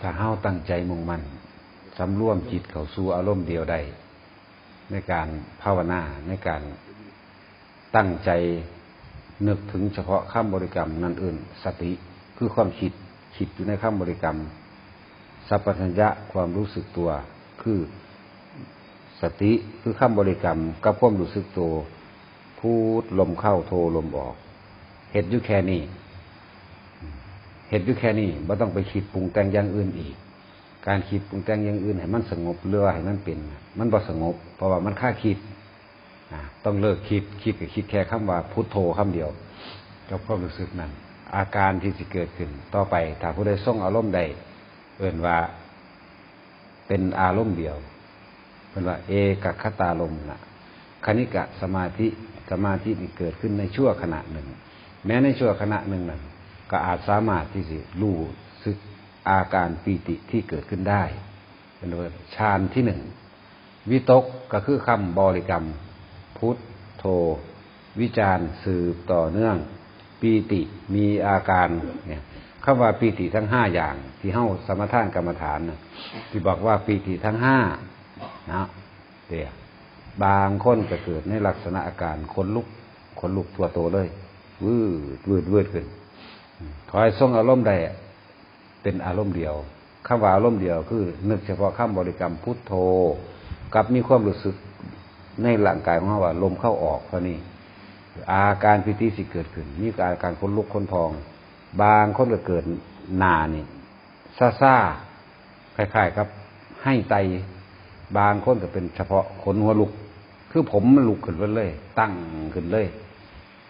ถ้าเฮาตั้งใจมุ่งมั่นสำรวมจิตเขาสู่อารมณ์เดียวได้ในการภาวนาในการตั้งใจนึกถึงเฉพาะคำบริกรรมนั่นอื่น สติคือความคิดคิดอยู่ในคำบริกรรม สัพพัญญะความรู้สึกตัว คือสติคือคำบริกรรมกับความรู้สึกตัวพูดลมเข้าโทลมออกเหตุอยู่แค่นี้ เหตุอยู่แค่นี้ไม่ต้องไปคิดปรุงแต่งอย่างอื่นอีก การคิดปรุงแต่งอย่างอื่นให้มันสงบเรือให้มันเป็น มันบ่สงบ เพราะว่ามันค่าคิดต้องเลิกคิดคิดกับคิดแค่คำว่าพุทโธคำเดียวกับความรู้สึกนั้นอาการที่จะเกิดขึ้น ต่อไปถ้าผู้ใดส่งอารมณ์ใดเอื่นว่า เป็นอารมณ์เดียวเป็นว่า เอกคตาลมนะคณิกะสมาธิสมาธิที่เกิดขึ้นในชั่วขณะหนึ่ง แม้ในชั่วขณะหนึ่งนั้น ก็อาจสามารถที่จะรู้สึกอาการปีติที่เกิดขึ้นได้เป็นว่าฌานที่หนึ่งวิตกก็คือคำบริกรรม พุทโธวิจารสืบต่อเนื่อง ปีติมีอาการเนี่ยคำว่าปีติทั้งห้าอย่าง ที่เฮ้าสมถานกรรมฐานนะที่บอกว่าปีติทั้งห้านะเดี๋ยบางคนก็เกิดในลักษณะอาการขนลุกขนลุกตัวโตเลย วืดวืดวืดขึ้น ขอให้ทรงอารมณ์ใดเป็นอารมณ์เดียวคำว่าอารมณ์เดียวคือ นึกเฉพาะคำบริกรรมพุทโธ กับมีความรู้สึกในร่างกายของเราว่า ลมเข้าออกเท่านี้อาการพิธีสิเกิดขึ้น มีอาการคนลุกคนพอง บางคนก็เกิดนานี่ซาซาคล้ายๆครับ ให้ไตบางคนก็เป็นเฉพาะขนหัวลุก คือผมมันลุกขึ้นเลย ตั้งขึ้นเลย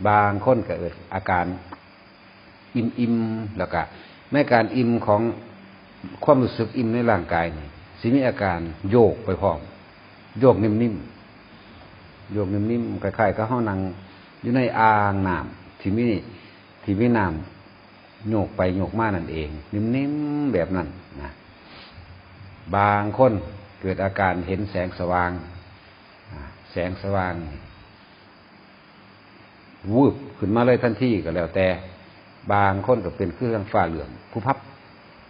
บางคนก็เกิดอาการ อิ่มอิ่มแล้วก็แม้การอิ่มของความรู้สึกอิ่มในร่างกายนี่สิมีอาการโยกไปพร้อม โยกนิ่มๆโยกนิ่มๆคล้ายๆก็ห้องนั่งอยู่ในอ่างน้ำที่มีที่มีน้ำโยกไปโยกมานั่นเอง นิ่มๆแบบนั้นนะบางคนเกิดอาการเห็นแสงสว่าง แสงสว่าง วูบขึ้นมาเลยทันทีก็แล้วแต่ บางคนก็เป็นเครื่องฟ้าเหลืองผู้พับ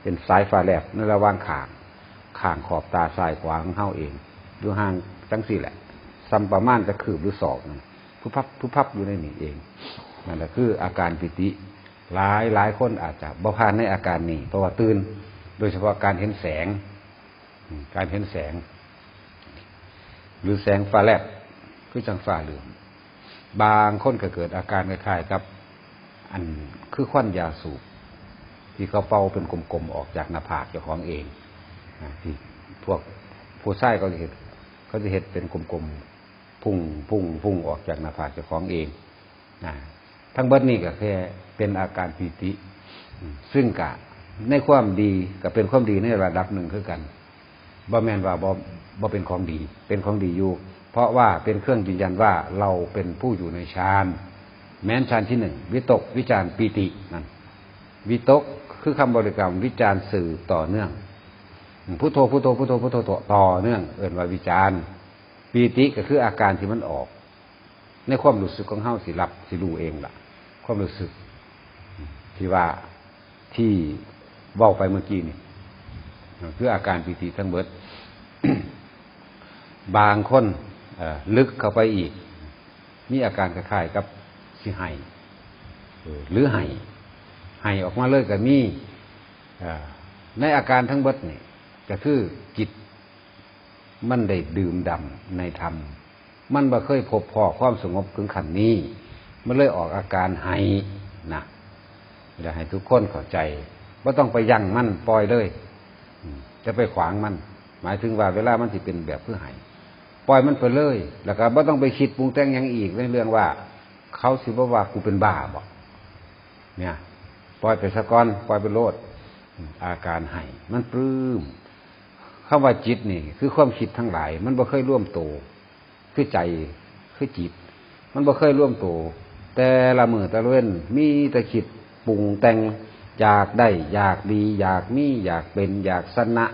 เป็นสายฟ้าแลบในระหว่างขางขางขอบตาซ้ายขวาของเฮาเองดูห่างจังสี่แหละซัมประมาณจะคืบหรือศอกผู้พับผู้พับอยู่ในนี่เองนั่นแหละคืออาการปิติหลายหลายคนอาจจะบ่พานในอาการนี้เพราะว่าตื่นโดยเฉพาะการเห็นแสง การเห็นแสง หรือแสงฟ้าแลบคือจังฟ้าเหลืองบางคนก็เกิดอาการคล้ายๆกับ อันคือควันยาสูบที่เขาเป่าเป็นกลมๆออกจากหน้าผากเจ้าของเองที่พวกผู้ชายก็จะเห็นเขาจะเห็นเป็นกลมๆพุ่งพุ่งพุ่งออกจากหน้าผากเจ้าของเองทั้งเบิดนี้ก็แค่เป็นอาการปีติ ซึ่งกะในความดีก็เป็นความดีในระดับหนึ่งคือกันบ่แมนว่าบ่บ่เป็นของดี เป็นของดีอยู่ เพราะว่าเป็นเครื่องยืนยันว่าเราเป็นผู้อยู่ในฌาน แม้นฌานที่หนึ่งวิตกวิจารปีตินั่นวิตกคือคำบริกรรมวิจารสื่อต่อเนื่องพุทโธพุทโธพุทโธพุทโธต่อเนื่อง เอื่นว่าวิจารปีติก็คืออาการที่มันออก ในความรู้สึกของเฮาสิรับสิรู้เองล่ะ ความรู้สึก ที่ว่าที่เว้าไปเมื่อกี้นี่คืออาการปีติทั้งเบิด บางคนลึกเข้าไปอีก มีอาการคล้ายๆกับ สิไห้หรือไห้ไห้ออกมาเลยกับมีในอาการทั้งเบิดนี่ก็คือจิตมันได้ดื่มดำในธรรม มันบ่เคยพบพอความสงบถึงขันนี้ มันเลยออกอาการไห้นะอยากให้ทุกคนเข้าใจว่าต้องไปยั่งมันปล่อยเลยจะไปขวางมัน หมายถึงว่าเวลามันสิเป็นแบบเพื่อให้ปล่อยมันไปเลย แล้วก็ไม่ต้องไปคิดปรุงแต่งยังอีกในเรื่องว่า เขาสิว่าว่ากูเป็นบ้าบอกเนี่ย ปล่อยไปสะก้อน ปล่อยไปโลด อาการให้มันปลื้มคำว่าจิตนี่ คือความคิดทั้งหลาย มันบ่เคยร่วมโตคือใจคือจิต มันบ่เคยร่วมโตแต่ละมือตะเว้นมีต่คิดปรุงแต่งอยากได้ อยากดี อยากมีอยากเป็น อยากสนะ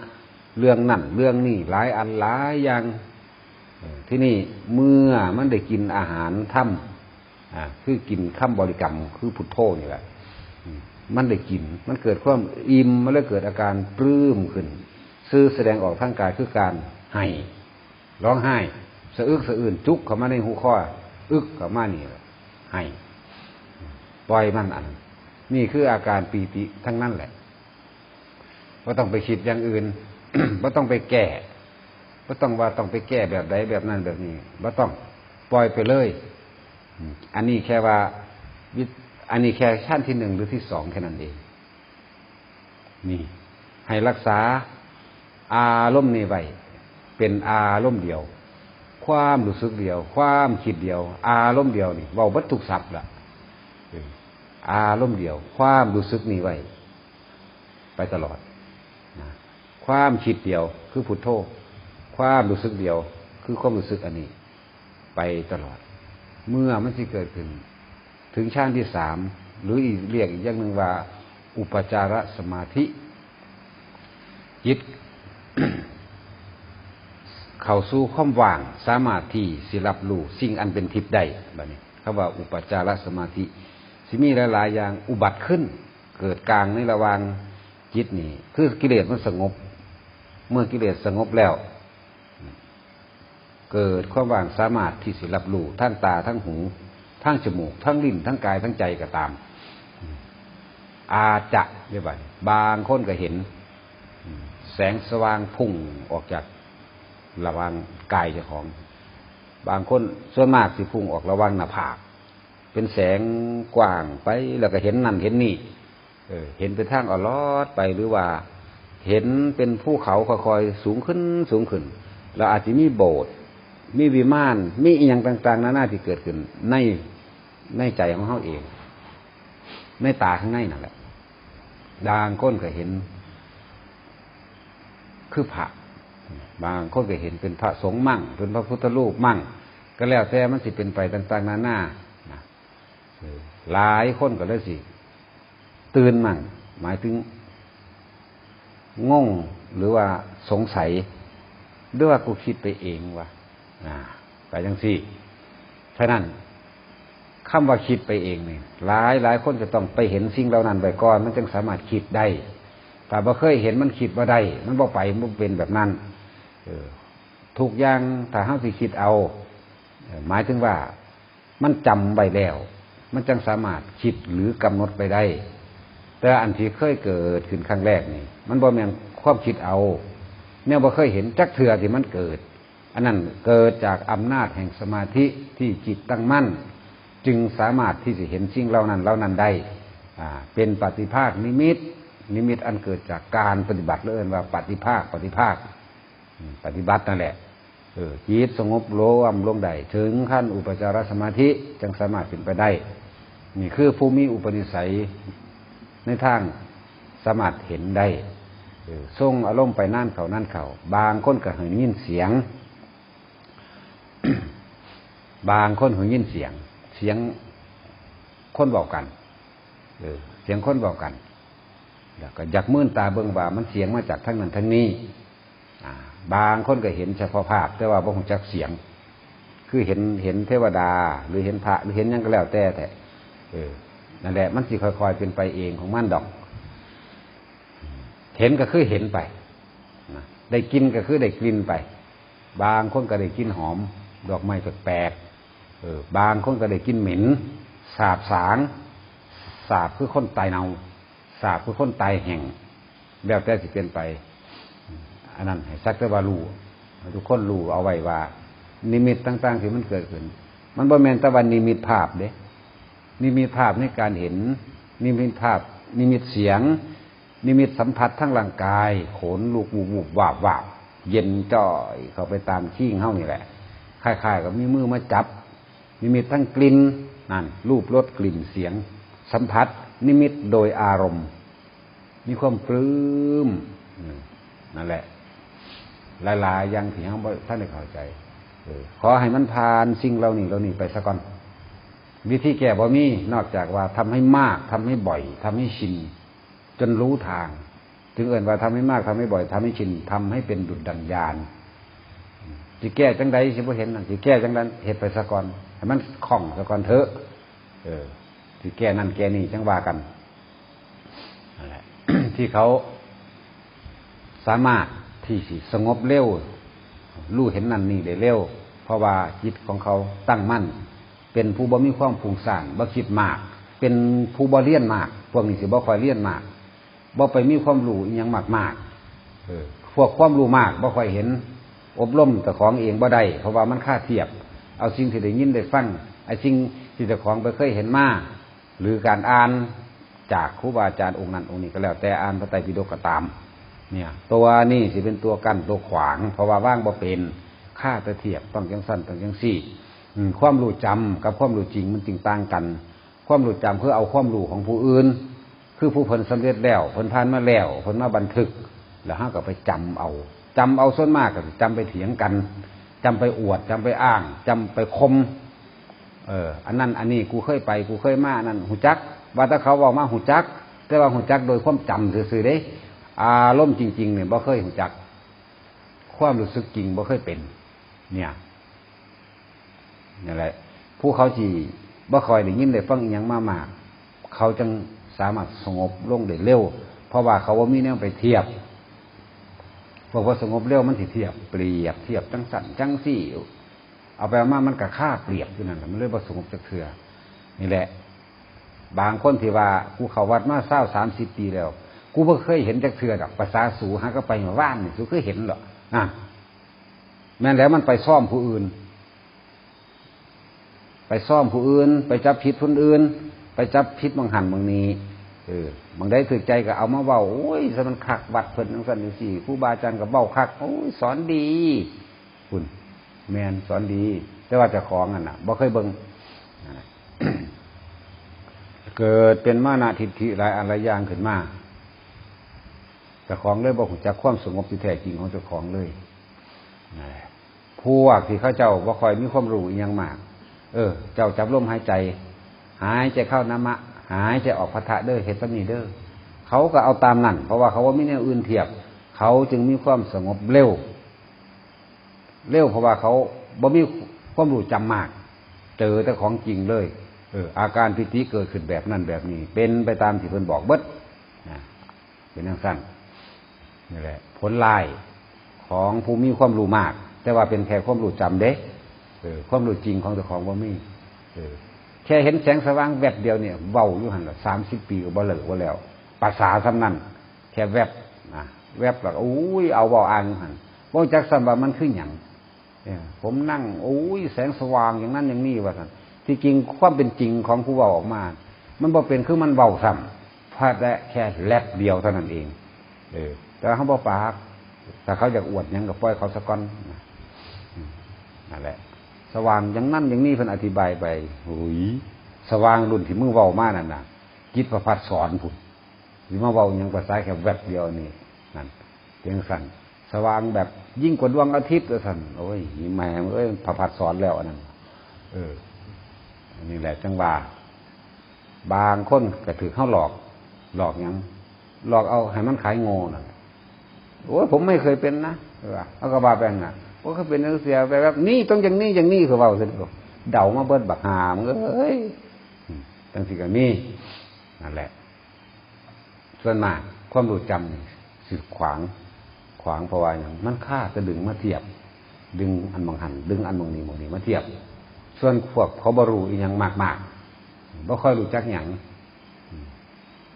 เรื่องนั่นเรื่องนี่หลายอันหลายอย่างที่นี่เมื่อมันได้กินอาหารถ้ำ คือกินข้ามบริกรรม คือพุทโธนี่แหละมันได้กิน มันเกิดความอิ่มมันเลยเกิดอาการปลื้มขึ้น ซื้อแสดงออกทางกายคือการให้ ร้องไห้สะอึกสะอื่นจุกเข้ามาในหูข้ออึกเข้ามานี่ให้ปล่อยมันอัน นี่คืออาการปีติทั้งนั้นแหละว่าต้องไปคิดอย่างอื่นว่าต้องไปแก้ว่าต้องว่าต้องไปแก้แบบใดแบบนั้นแบบนี้ว่าต้องปล่อยไปเลย อันนี้แค่ว่าอันนี้แค่ชั้นที่หนึ่งหรือที่สองแค่นั้นเอง นี่ ให้รักษาอารมณ์นี้ไว้เป็นอารมณ์เดียว ความรู้สึกเดียว ความคิดเดียว อารมณ์เดียวนี่เบาบัตทุศัพท์ละอออารมณ์เดียว ความรู้สึกนี้ไว้ไปตลอดนะความคิดเดียวคือพุทโธความรู้สึกเดียว คือความรู้สึกอันนี้ ไปตลอด เมื่อมันจะเกิดขึ้น ถึงชั้นที่สามหรืออีกเรียกอีกอย่างหนึ่งว่า อุปจารสมาธิจิตเข้าสู่ความว่าง สามารถที่สิรับรู้สิ่งอันเป็นทิพย์ได้แบบนี้เขาว่าอุปจารสมาธิสิมีหลายๆอย่างอุบัติขึ้น เกิดกลางในระหว่างจิตนี่คือกิเลสมันสงบ เมื่อกิเลสสงบแล้ว เกิดความว่างสามารถที่สิรับรู้ทั้งตาทั้งหูทั้งจมูก ทั้งลิ้นทั้งกายทั้งใจก็ตาม อาจจะเรียกว่าบางคนก็เห็น แสงสว่างพุ่งออกจากระว่างกายเจ้าของ บางคนส่วนมากสิพุ่งออกระว่างหน้าผาก เป็นแสงกว้างไปแล้วก็เห็นนั่นเห็นนี่เออเห็นเป็นทางอลอดไปหรือว่าเห็นเป็นภูเขาค่อยๆสูงขึ้นสูงขึ้น แล้วอาจจะมีโบสถ์ มีวิมานมีอีหยังต่างๆนานาที่เกิดขึ้น ในในใจของเขาเอง ในตาข้างในนั่นแหละบางคนก็เห็น คือพระบางคนก็เห็นเป็นพระสงฆ์มั่ง เป็นพระพุทธรูปมั่ง ก็แล้วแต่มันสิเป็นไปต่าง ๆ นานาหลายคนก็เลยสิตื่นมั่ง หมายถึงงงหรือว่าสงสัยด้วยว่ากูคิดไปเองว่า ไปจังสี่ฉะนั้นคำว่าคิดไปเองเนี่ยหลายหลายคนจะต้องไปเห็นสิ่งเหล่านั้นไปก่อน มันจึงสามารถคิดได้แต่บ่เคยเห็นมันคิดว่าได้ มันบ่ไปมันเป็นแบบนั้นเออทุกอย่างถ้าห้าสิคิดเอา หมายถึงว่ามันจำไว้แล้ว มันจึงสามารถคิดหรือกำหนดไปได้ แต่อันที่เคยเกิดขึ้นครั้งแรกนี่ มันบ่แม่นความคิดเอา เนี่ยบ่เคยเห็นจักเถื่อที่มันเกิด อันนั้นเกิดจากอำนาจแห่งสมาธิที่จิตตั้งมั่น จึงสามารถที่จะเห็นสิ่งเหล่านั้นเหล่านั้นได้เป็นปฏิภาคนิมิต นิมิตอันเกิดจากการปฏิบัติเรื่อนว่าปฏิภาคปฏิภาคปฏิบัตินั่นแหละออจิตสงบโลวมลงได้ถึงขั้นอุปจารสมาธิจึงสามารถเป็นไปได้ นี่คือภูมิอุปนิสัยในทางสามารถเห็นได้เออส่งอารมณ์ไปนั่นเขานั่นเขาบางคนก็เห็นยินเสียง บางคนห็นยินเสียง เสียงคนบอกกันเออเสียงคนบอกกันแล้วก็อยากมื่นตาเบิ่งว่ามันเสียงมาจากทั้งนั้นทั้งนี้บางคนก็เห็นเฉพาะภาพ แต่ว่าบ่คงจักเสียง คือเห็นเห็นเทวดา หรือเห็นพระหรือเห็นยังก็แล้วแต่แต่เออนั่นแหละมันสิค่อยๆเป็นไปเองของมันดอก เห็นก็คือเห็นไปได้กินก็คือได้กลิ่นไป บางคนก็ได้กลินหอม ดอกไม้แปลก เออบางคนก็ได้กินเหม็นสาบสางสาบคือคนตายเนาสาบคือคนตายแห่งแล้วแต่สิเป็นไป อันนั้นให้สักแต่ว่ารู้ทุกคนรู้เอาไว้ว่า นิมิตต่างๆที่มันเกิดขึ้น มันบ่แมนตะวันนิมิตภาพเด้ นิมิตภาพในการเห็น นิมิตภาพ นิมิตเสียง นิมิตสัมผัสทั้งร่างกาย ขนลูกวูบวูบวาบวาบเย็นจ่อย เข้าไปตามขี้งเฮ้านี่แหละคล้ายๆกับมีมือมาจับ นิมิตทั้งกลิ่นนั่นรูปรสกลิ่นเสียง สัมผัส นิมิตโดยอารมณ์ มีความปลื้มอืมนั่นแหละหลายๆอย่างที่ยังบ่ท่านได้เข้าใจอขอให้มันผ่านสิ่งเหล่านี้เหล่านี้ไปซะก่อน วิธีแก้บ่มีนอกจากว่าทำให้มากทำให้บ่อยทำให้ชินจนรู้ทาง ถึงเอื่นว่าทำให้มากทำให้บ่อยทำให้ชินทำให้เป็นดุจดังยานสิแก้จังใดสิบ่เห็นนั่นสิแก้จังนั้นเฮ็ดไปซะก่อน ให้มันคล่องซะก่อนเถอะ เออสิแก้นั่นแก้นี่จังว่ากันที่เขาสามารถที่สิสงบเร็วรู้เห็นนั่นนี่ได้เร็ว เพราะว่าจิตของเขาตั้งมั่น เป็นผู้บ่มีความผูกสางบ่คิดมาก เป็นผู้บ่เลี่ยนมาก พวกนี้สิบ่คอยเลี่ยนมากบ่ไปมีความรู้อหยังมากมากเออพวกความรู้มากบ่ค่อยเห็น อบรมแต่ของเองบ่ได้เพราะว่ามันค่าเทียบ เอาสิ่งที่ได้ยินได้ฟังไอ้สิ่งที่เจ้าของไปเคยเห็นมาหรือการอ่านจากครูบาอาจารย์องค์นั้นองค์นี้ก็แล้ว แต่อ่านพระไตรปิฎกก็ตาม เนี่ย ตัวนี่สิเป็นตัวกั้นตัวขวาง เพราะว่าว่างบ่เป็นค่าต่เทียบต้องจังสั้นต้องจังสี่ความรู้จำกับความรู้จริงมันจริงต่างกัน ความรู้จำคือเอาความรู้ของผู้อื่น คือผู้เพิ่นสำเร็จแล้วเพิ่นผ่านมาแล้วเพิ่นมาบันทึก แล้วห้าก็ไปจำเอาจำเอาส่วนมากก็สิจำไปเถียงกัน จำไปอวดจำไปอ้างจำไปคม เออ อันนั้น อันนี้กูเคยไป กูเคยมาอันนั้นหูจัก ว่าถ้าเขาบอกมาหูจัก แต่ว่าหูจักโดยความจำซื่อๆเด้ อารมณ์จริง ๆ เนี่ยบ่เคยหูจัก ความรู้สึกจริงบ่เคยเป็น เนี่ยนี่แหละผู้เขาจีบ่คอยได้ยินได้ฟังอหยังมามาก เขาจึงสามารถสงบลงได้เร็ว เพราะว่าเขาว่ามีแนวไปเทียบ พวกว่าสงบเร็วมันสิเทียบเปรียบเทียบจังสันจังสี่เอาไปเอามามันกับค่าเปรียบอยู่นั่นแหละมันเลยบ่สงบจักเถื่อนี่แหละ บางคนที่ว่ากูเขาวัดมาเศร้าสามสิบปีแล้ว กูเพิ่เคยเห็นจักเถื่อดอกภาษาสูหาก็ไปมาว่านนี่สูเคยเห็นหรอกอะแม้แล้วมันไปซ่อมผู้อื่น ไปซ่อมผู้อื่น ไปจับผิดคนอื่น ไปจับผิดบางหันบางนี้ เออบางได้ถือใจก็เอามาเบาโอ้ยสมันคักวัดเพิ่นทั้งสันนิสี่ผู้บาอาจารย์ก็เบาคักโอ้ยสอนดีคุณแมนสอนดี แต่ว่าจะของอะนะบ่เคยเบิงเกิดเป็นมานาทิฏฐิหลายอะไรอย่างขึ้นมาจ้าของเลยบอกจักความสงบที่แท้จริงของเจ้าของเลยพวกที่เขาเจ้าบ่คอยมีความรู้อหยังมาก เออ เจ้าจับลมหายใจ หายใจเข้าน้ำมะ หายใจออกพัทธะเด้อเห็ดสมีเด้อเขาก็เอาตามนั่นเพราะว่าเขาว่าไม่แนวอื่นเทียบ เขาจึงมีความสงบเร็ว เร็วเพราะว่าเขาบ่มีความรู้จำมาก เจอแต่ของจริงเลย เออ อาการพิธีเกิดขึ้นแบบนั้นแบบนี้ เป็นไปตามที่เพิ่นบอกเบิดนะเป็นอย่างสั้นนี่แหละ ผลลายของผู้มีความรู้มาก แต่ว่าเป็นแค่ความรู้จำเด้เออความรู้จริงของเจ้าของบ่มีเออ แค่เห็นแสงสว่างแวบเดียวเนี่ยเบาอยู่หันละสามสิบปีก็บ่เหลือว่าแล้วภาษาสำนั้นแค่แวบนะแวบแล้วอุ้ยเอาเบาอ่านอยู่หันว่าจักสัมบามันคืออย่างเนี่ยผมนั่งโอ้ยแสงสว่างอย่างนั้นอย่างนี้ว่าสันที่จริงความเป็นจริงของผู้เบาออกมา มันบ่เป็นคือมันเบาซ้ำพลาดได้แค่แลบเดียวเท่านั้นเอง เออ แต่เขาบ่ปากถ้าเขาอยากอวดยังก็ปล่อยเขาสะก้อนนั่นแหละ สว่างอย่างนั้นอย่างนี้เพิ่นอธิบายไปหุยสว่างรุ่นที่มึงเว้ามากนั่นน่ะจิตประพัดสอนพุ่นหรือมาเว้าหยังภาษาแค่แวบเดียวนี่นั่นเพียงสั่นสว่างแบบยิ่งกว่าดวงอาทิตย์เลยสั่นโอ้ยนี่แม่งเอ้ยประพัดสอนแล้วอันนั้นเอออันนี้แหละจังว่าบางคนก็ถือเข้าหลอก หลอกยังหลอกเอาให้มันขายโง่น่ะโอ้ยผมไม่เคยเป็นนะเออเอากระบาแบงอะ ว่าเขาเป็นนักเสียไปแบบนี่ต้องอย่างนี้อย่างนี้คือเบาสิเดามาเบิดบักหามเอ้ยตั้งสิกับนี่นั่นแหละ ส่วนมากความรู้จำนี่สิขวางขวางเพราะว่าอย่างมันค่าจะดึงมาเทียบ ดึงอันบางหัน ดึงอันบางนี้บางนี้มาเทียบ ส่วนพวกเขาบรูอีกอย่างมากมากบ่ค่อยรู้จักอย่าง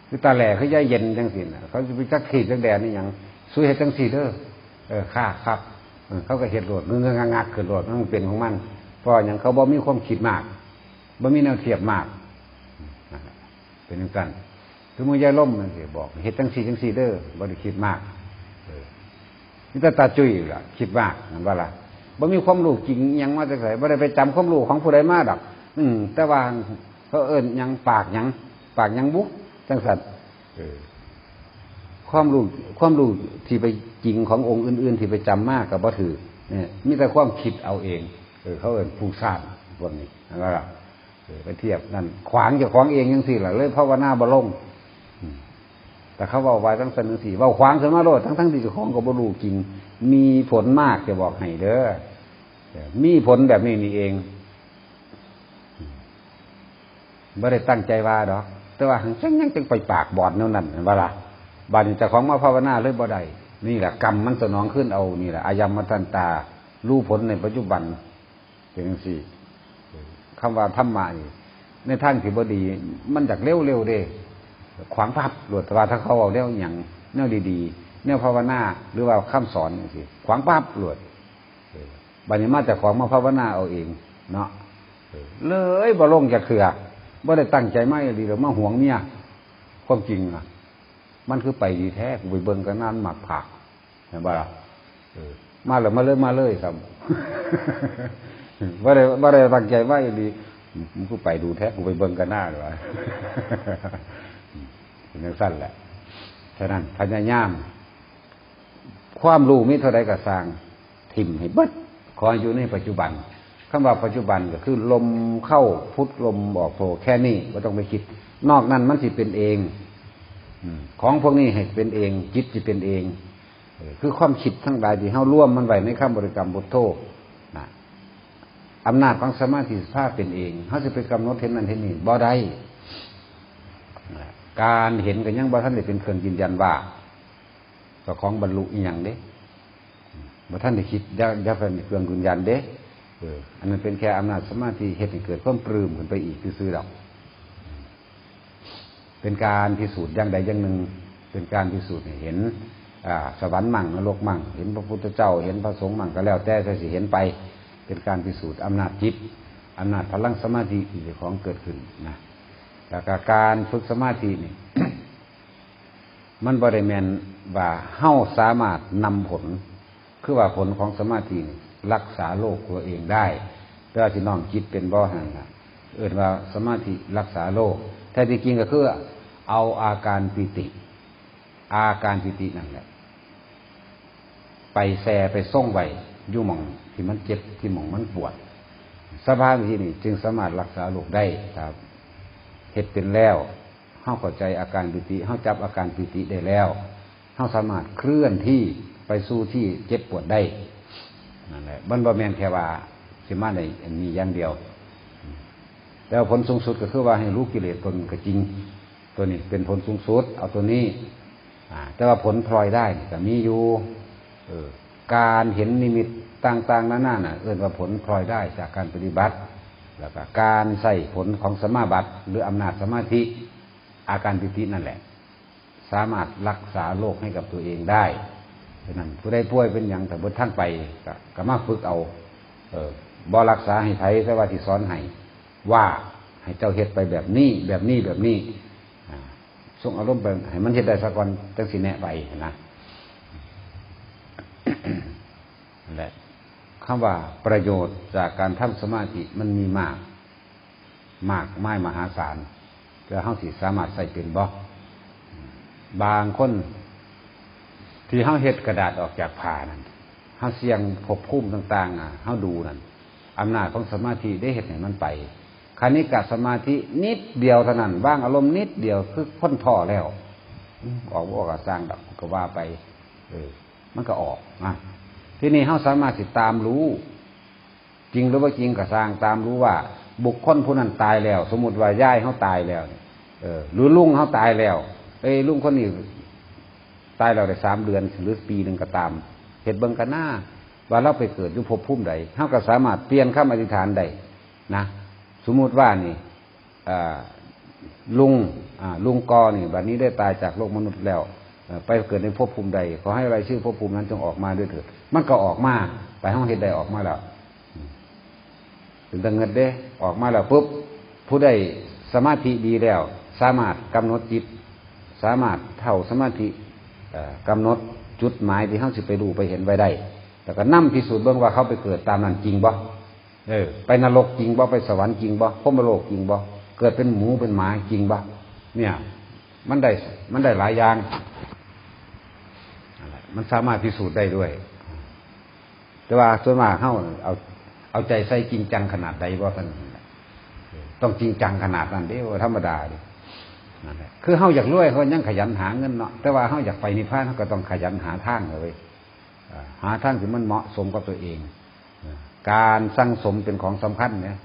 คือตาแหล่เขาย่าเย็นจังสินเขาจะไปจักขีดจักแดนนี่อย่างสุยเห็ดจังสีเด้อเออค่าครับ เขาก็เห็ดโหลดเงื้องงักๆขึ้นโหลดมันเป็นของมันเพราะอย่างเขาบ่มีความคิดมากบ่มีแนวเทียบมาก เป็นอย่างนั้นคือมือยายล่มมันสิบอกเห็ดจังสีจังสีเด้อบ่ได้คิดมากนี่ตาตาจุ้ยล่ะ คิดมากนั่นว่าล่ะบ่มีความรู้จริงยังมาจากไหนบ่ได้ไปจำความรู้ของผู้ใดมาดอก อืม แต่ว่าเขาเอิ้นหยังปากยังปากยังบุกจังสัตว์ ความรู้ความรู้ที่ไปจริงขององค์อื่น ๆ ที่ไปจำมากกับบ่ถือเนี่ยมีแต่ความคิดเอาเองเออเขาเอินผู้สร้างพวกนี้นะล่ะเออไปเทียบนั่นขวางจ้าของเองยังสี่หละเลยภาวนาบ่ลงแต่เขาบอกไว้ทั้งสันนิสีว่าขวางสมาโรดทั้งทั้งที่จ้าของก็บ่รู้จริง มีผลมากจะบอกให้เด้อมีผลแบบนี้นี่เองไม่ได้ตั้งใจว่าดอก แต่ว่าหังจังยังจังไปปากบอดนวนั้นเห็นว่าล่ะ บาดนี้จ้าของมาภาวนาเลยบ่ได้นี่แหละกรรมมันสนองขึ้นเอานี่แหละอายมมตันตารู้ผลในปัจจุบันเป็นจังซี่คำว่าธรรมะนี่ในทางที่บดี มันจากเร็วเร็วเด้ขวางภาพหลวดแต่ว่าถ้าเขาเอาแนวอย่างแนวดีๆแนวภาวนาหรือว่าคำสอนอย่างสิขวางภาพหลวดบัญญัติมาจากของมาภาวนาเอาเองเนาะเลยบ่ลงจากเขือบ่ได้ตั้งใจไม่ดีหรือมาห่วงเมียความจริงอะ มันคือไปดีแท้กูไปเบิ่งกันนานหมักผักเห็นบ่ล่ะเออมาเลยมาเลยมาเลยครับบ่ได้บ่ได้ตั้งใจไว้ดีมันกูไปดูแท้กูไปเบิ่งกันหน้าหรือวะเป็นอย่างสั้นแหละฉะนั้นพยายาม ความรู้มิเท่าใดก็สร้างทิมให้เบิดขอให้อยู่ในปัจจุบันคำว่าปัจจุบันก็คือลมเข้าพุทลมออกโผแค่นี้ไม่ต้องไปคิด นอกนั้นมันสิเป็นเองอืม ของพวกนี้ให้เป็นเอง จิตจะเป็นเอง คือความคิดทั้งหลายที่เฮาร่วมมันไหวในคำบริกรรมบทโทนะอำนาจของสมาธิสภาพเป็นเองเฮาจะไปกำหนดเห็นนั่นเห็นนี่บ่ได้การเห็นกันยังบ่ท่านได้เป็นเครื่องยืนยันว่าเจ้าของบรรลุอีหยังเด้บ่ท่านได้คิดย่าย่าเป็นเครื่องยืนยันเด้อันนั้นเป็นแค่อำนาจสมาธิเฮ็ดให้เกิดความปลื้มขึ้นไปอีกคือซื่อดอก เป็นการพิสูจน์อย่างใดอย่างหนึ่ง เป็นการพิสูจน์เห็นสวรรค์มั่งนรกมั่ง เห็นพระพุทธเจ้า เห็นพระสงฆ์มั่งก็แล้วแต่จะสิเห็นไป เป็นการพิสูจน์อำนาจจิตอำนาจพลังสมาธิที่ของเกิดขึ้นนะแล้วก็การฝึกสมาธินี่มันบริเวณว่าเฮ้าสามารถนำผล คือว่าผลของสมาธินี่รักษาโรคตัวเองได้แต่ว่าที่น้องจิตเป็นบ่อหันนะ เอื่นว่าสมาธิรักษาโรคแท้ที่จริงก็คือเอาอาการปิติ อาการปิตินั่นแหละ ไปแส่ไปส่งไว้อยู่หมองที่มันเจ็บที่หมองมันปวด สภาพที่นี่จึงสามารถรักษาโรคได้ครับเห็ดเป็นแล้วเฮาเข้าใจอาการปิติเฮาจับอาการปิติได้แล้วเฮาสามารถเคลื่อนที่ไปสู่ที่เจ็บปวดได้นั่นแหละบรรบแมนแค่ว่าสิมาในอันนี้อย่างเดียว แล้วผลสูงสุดก็คือว่าให้รู้กิเลสตนก็จริง ตัวนี้เป็นผลสูงสุด เอาตัวนี้แต่ว่าผลพลอยได้ก็มีอยู่เออการเห็นนิมิตต่างๆนั้นน่ะเอื่นว่าผลพลอยได้จากการปฏิบัติ แล้วก็การใส่ผลของสมาบัติ หรืออำนาจสมาธิอาการปิตินั่นแหละ สามารถรักษาโรคให้กับตัวเองได้ฉะนั้นผู้ใดป่วยเป็นอย่างแต่บนท่านไปก็ก็มาฝึกเอา เออบอรักษาให้ไทยแต่ว่าที่สอนให้ ว่าให้เจ้าเฮ็ดไปแบบนี้ แบบนี้แบบนี้ส่งอารมณ์ไปให้มันเฮ็ดได้สักวันจังสิแนะไปนะแหละคำว่าประโยชน์จากการทำสมาธิมันมีมาก มากไม่มหาศาลจะเฮาสิสามารถใส่เป็นบ่บางคน ที่เฮาเฮ็ดกระดาษออกจากผ้านั่นเฮาเสียงภพภูมิต่าง ๆ อะเฮาดูนั่นอำนาจของสมาธิได้เฮ็ดให้มันไป คานิกะสมาธินิดเดียวเท่านั้นว่างอารมณ์นิดเดียวคือพ้นท่อแล้วออกบ่ออกสร้างดอกก็ว่าไป เออ มันก็ออกนะที่นี้เขาสามารถติดตามรู้ จริงหรือว่าจริงก็สร้างตามรู้ว่า บุคคลผู้นั้นตายแล้ว สมมติว่าย่ายเขาตายแล้วเออ หรือลุงเขาตายแล้ว เอ้ลุงคนนี้ตายแล้วได้สามเดือนหรือปีหนึ่งก็ตามเหตุเบิ่งกันหน้า ว่าเราไปเกิดยุภพภูมิใดเขาก็สามารถเปลี่ยนคำอธิษฐานใดนะ สมมุติว่านี่ลุงลุงกอนี่บัดนี้ได้ตายจากโลกมนุษย์แล้วไปเกิดในภพภูมิใดขอให้รายชื่อภพภูมินั้นจงออกมาด้วยเถิด มันก็ออกมาไปห้องเหตุใดออกมาแล้วถึงตังเงินเด้ออกมาแล้วปุ๊บผู้ใดสมาธิดีแล้ว สามารถกำหนดจิต สามารถเท่าสมาธิเอ่อกำหนดจุดหมายที่เขาสิไปดูไปเห็นไว้ได้แต่ก็นั่พิสูจน์เบื้องว่าเขาไปเกิดตามนั้นจริงบ่ เออ ไปนรกจริงบ่ไปสวรรค์จริงบ่พรหมโลกจริงบ่เกิดเป็นหมูเป็นหมาจริงบ่เนี่ย มันได้มันได้หลายอย่างมันสามารถพิสูจน์ได้ด้วย แต่ว่าส่วนมากเข้าเอาเอาใจใส่จริงจังขนาดใดว่าท่านต้องจริงจังขนาดนั้นเด้ว่าธรรมดาดินั่นแหละคือเข้าอยากรวยเขายังขยันหาเงินเนาะแต่ว่าเข้าอยากไปนิพพานเขาก็ต้องขยันหาทางเลยหาทางที่มันเหมาะสมกับตัวเอง การสั่งสมเป็นของสำคัญเนี่ย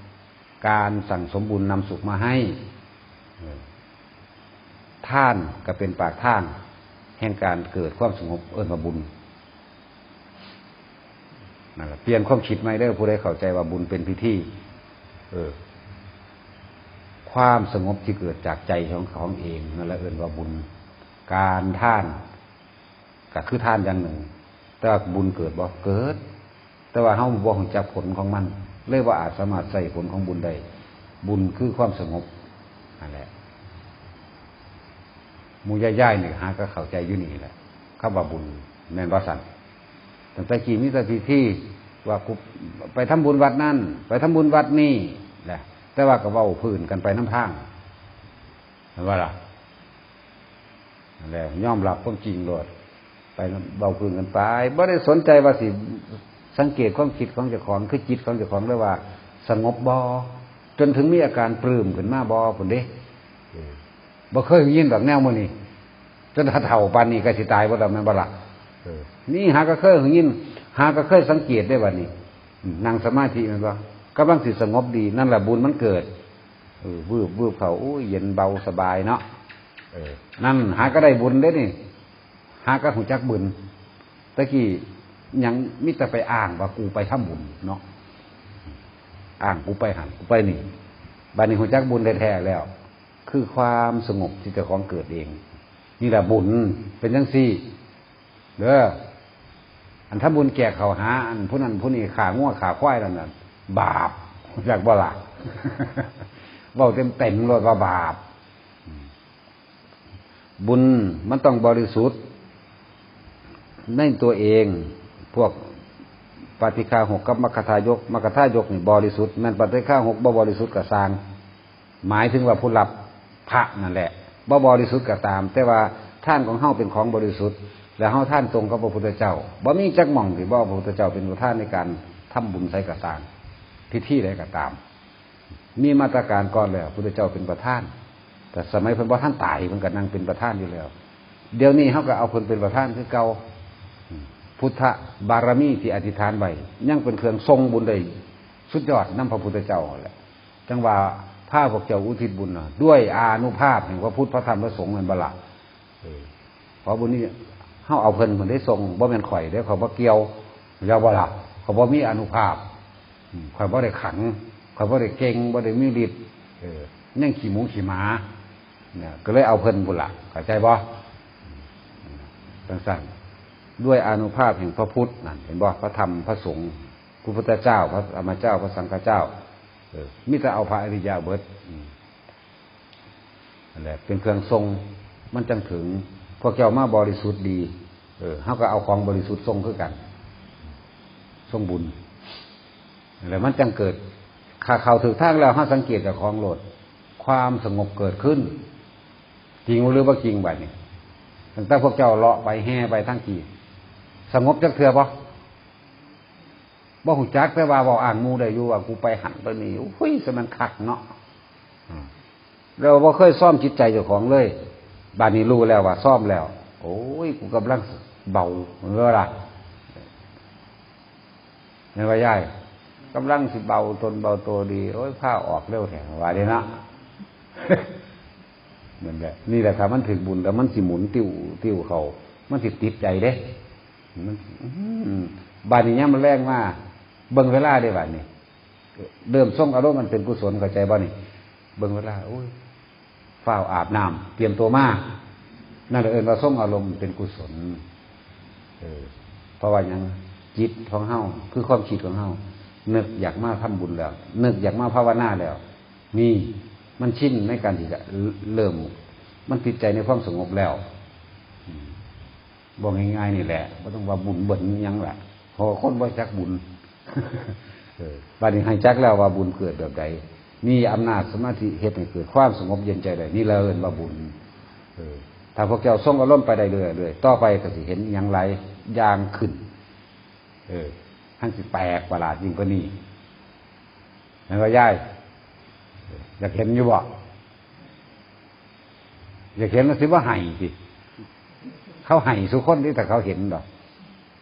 การสั่งสมบุญนำสุขมาให้ท่านก็เป็นปากท่าน แห่งการเกิดความสงบเอิ้นว่าบุญนั่นแหละเปลี่ยนความคิดไม่ได้ผู้ใดเข้าใจว่าบุญเป็นพิธีเออ ความสงบที่เกิดจากใจของของเองนั่นแหละเอิ้นว่าบุญ การท่านก็คือท่านอย่างหนึ่ง แต่ว่าบุญเกิดบ่เกิด แต่ว่าเฮาบ่รู้จักผลของมัน เลยว่าอาจสามารถใส่ผลของบุญได้ บุญคือความสงบนั่นแหละมูย่ายๆนี่หาก็เข้าใจอยู่นี่แหละคำว่าบุญแม่นบ่สั่นตั้งแต่กี่มิตรพิธีว่ากูไปทำบุญวัดนั่นไปทำบุญวัดนี่แหละแต่ว่าก็เว้าพื้นกันไปน้ำทางเห็นว่าล่ะนั่นแหละยอมรับความจริงโลดไปเบาพื้นกันไปบ่ได้สนใจว่าสิ สังเกตความคิดของเจ้าของคือจิตของเจ้าของเลยว่า สงบบอจนถึงมีอาการปลื้มขึ้นมาบอผลเด้บ่เคยยินแบบแนวมือนี่จนถ้าเถ่าปานนี้ก็สิตายบ่ดอกแม่บ่ละนี่หาก็เคยยินหาก็เคยสังเกตได้ว่านี่นั่งสมาธิมันบ่กำลังสิสงบดี นั่นแหละบุญมันเกิดเออวืบวืบเขาอ้ยเย็นเบาสบายเนาะนั่นหาก็ได้บุญได้นี่หาก็หูจักบุญตะกี้ ยังมิแต่ไปอ้างว่ากูไปทำบุญเนาะอ้างกูไปหันกูไปนี่บานนี้หัวจักบุญแท้ๆแล้ว คือความสงบที่เจ้าของเกิดเอง นี่แหละบุญเป็นจังซี่เด้ออันถ้าบุญแก่เขาหา อันผู้นั้นผู้นี้ขาง่วขาควายนั่นน่ะบาปอยากบ่ละเบาเต็มเต็มเลยว่าบาป บุญมันต้องบริสุทธิ์ในตัวเอง พวกปฏิฆาหกกับมรรคทายกมรรคทายกนี่บริสุทธิ์แม่นปฏิฆาหกบ่บริสุทธิ์กับสางหมายถึงว่าผู้รับพระนั่นแหละบ่บริสุทธิ์ก็ตาม แต่ว่าท่านของเฮาเป็นของบริสุทธิ์ แล้วเฮาท่านตรงกับพระพุทธเจ้าบ่มีจักหม่องที่บ่พระพุทธเจ้าเป็นประธานในการทำบุญใส่กระสางพิธีใดก็ตาม มีมาตรการก่อนแล้วพระพุทธเจ้าเป็นประธาน แต่สมัยเพิ่นบ่ท่านตายเพิ่นก็นั่งเป็นประธานอยู่แล้ว เดี๋ยวนี้เฮาก็เอาเพิ่นเป็นประธานคือเก่า พุทธบารมีที่อธิษฐานไว้ยังเป็นเครื่องทรงบุญได้สุดยอดน้ำพระพุทธเจ้าแหละจังว่าผ้าพวกเจ้าอุทิศบุญด้วยอานุภาพแห่งพระพุทธพระธรรมพระสงฆ์มันบละเพราะบุญนี้เฮาเอาเพิ่นเพิ่นได้ทรงบ่แม่นข่อยได้เขาบ่เกี่ยวยาบ่ละเขาบ่มีอนุภาพข่อยบ่ได้ขังข่อยบ่ได้เก่งบ่ได้มีฤทธิ์เออยังขี่หมูขี่หมาเนี่ยก็เลยเอาเพิ่นบุญละเข้าใจบ่สั้นๆ ด้วยอนุภาพแห่งพระพุทธนั่นเห็นบ่พระธรรมพระสงฆ์พระพุทธเจ้า พระอรรมเจ้า พระสังฆเจ้ามิจะเอาพระอริยาเบิดนั่นแหละเป็นเครื่องทรงมันจังถึงพวกเจ้ามาบริสุทธิ์ดี เออเขาก็เอาของบริสุทธิ์ทรงคือกัน ทรงบุญแล้วมันจังเกิดข่าเขาถือทางแล้วห้าสังเกตกับของโหลด ความสงบเกิดขึ้น จริงหรือว่าจริงบ่เนี่ยตั้งแต่พวกเจ้าเลาะไปแห่ไปทั้งกี่ สงบจักเถื่อปะบ่หูจักแต่ว่าบอกอ่านมูได้อยู่ว่ากูไปหันไปนี่อุ้ยสมันคักเนาะเราบ่เคยซ่อมจิตใจเจ้าของเลยบานนี้รู้แล้วว่าซ่อมแล้ว โอ้ยกูกำลังเบาเมื่อไรในว่าย่ายกำลังสิเบาตนเบาตัวดี โอ้ยผ้าออกเร็วแถวว่าเดนะนั่นแหละนี่แหละครับมันถึงบุญแล้วมันสิหมุนติ้วติ้วเขา มันสิติดใจเด้มัน บานนี้เนี่ยมันแรงมากเบิ่งเวลาได้บานนี้เดิมส่งอารมณ์มันเป็นกุศลเข้าใจบ่นี่เบิ่งเวลาโอ้ยฝ้าอาบน้ำเตรียมตัวมากนั่นเอิญว่าส่งอารมณ์เป็นกุศลเออเพราะว่ายังจิตของเฮาคือความคิดของเฮานึกอยากมาทำบุญแล้วนึกอยากมาภาวนาแล้ว มีมันชินในการที่จะเริ่ม มันติดใจในความสงบแล้ว บอกง่ายๆนี่แหละไม่ต้องว่าบุญเบิ่นยังแหละพอคนว่จักบุญบาดนี้ให้จักแล้วว่าบุญเกิดแบบใดมีอำนาจสมาธิเหตุให้เกิดความสงบเย็นใจได้นี่เราเอินว่าบุญถ้าพวกเจ้าส่งอารมณ์ไปได้เรื่อยต่อไปก็สิเห็นอย่างไรยางขึ้น เออทั้งสิแปลกประหลาดยิ่งกว่านี้นั่นก็ย่ายอยากเห็นอยู่บ่อยากเห็นแล้วสิว่าไห้สิ เขาไห้สุคนที่แต่เขาเห็นดอก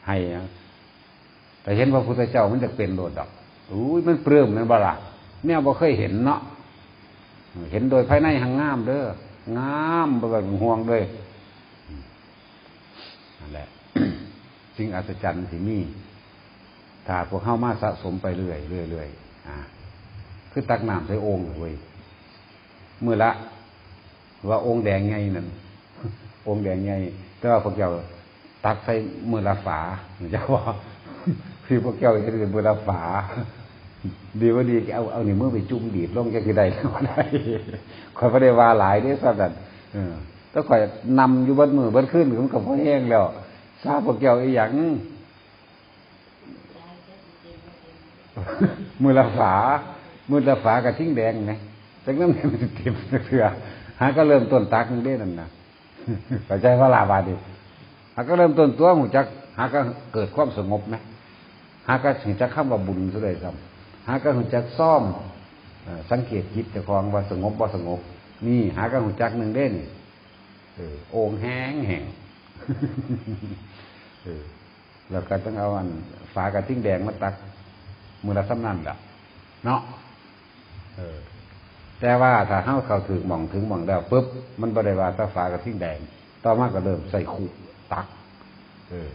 ไห้แต่เห็นว่าพุทธเจ้ามันจะเป็นโดดดอกอุ้ยมันเปลื้มมันบลาเนี่ยบ่เคยเห็นเนาะเห็นโดยภายในหังงามเด้องามบ่แบบห่วงเลยสิ่งอัศจรรย์ที่มีถ้าพวกเข้ามาสะสมไปเรื่อยเรื่อยเรื่อยอ่าคือตักน้ำใส่โอ่งเว้ยเมื่อละ ว่าโอ่งแดงไงนั่นโอ่งแดงไง แต่ว่าพวกเจ้าตักใส่มือละฝาเจ้าว่าคือพวกเจ้าเห็นมือละฝา ดีว่าดีเอาเอาหนี่มือไปจุ่มดีดลงแค่คือใดก็ได้คอยไม่ได้ว่าหลายเด้สัตว์เออแล้วคอยนำอยู่บนมือบนขึ้นมันก็พอแห้งแล้วทราบพวกเจ้าอีหยังมือละฝา มือละฝากับทิ้งแดงไงจากนั้นมันเต็มเถื่อหาก็เริ่มต้นตักนึงได้นั่นนะ เข้าใจว่าลาบาดีหาก็เริ่มต้นตัวหูจักหาก็เกิดความสงบไหมหาก็ถึงจะข้ามว่าบุญซะเลยซ้ำหาก็ถึงจะซ่อมสังเกตจิตเจะคองว่าสงบว่าสงบ นี่ หาก็หูจักหนึ่งเด่นเออโอ่งแห้งแห้งเออแล้วก็ต้องเอาอันฝากระทิ้งแดงมาตักมือละสำนันละเนาะเออ แต่ว่าถ้าเข้าเข้าถึงหม่องถึงหม่องแล้วปุ๊บมันบริวารตาฝากระทิ้งแดง ต่อมาก็เริ่มใส่ขู่ตัก เออ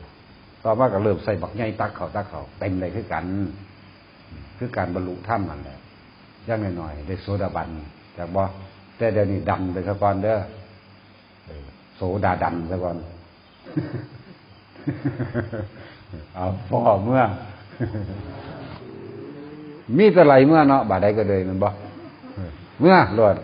ต่อมาก็เริ่มใส่บักใหญ่ตักเขาตักเขาเต็มเลยคือกัน คือการบรรลุธรรมนั่นแหละย่างหน่อยๆได้โซดาบันจากบ่แต่เดี๋ยวนี้ดำไปซะก่อนเด้อโซดาดำซะก่อนเอาพ่อเมื่อ มีแต่ไหลเมื่อเนาะบาดใดก็เลยมันบ่ เมื่อหลด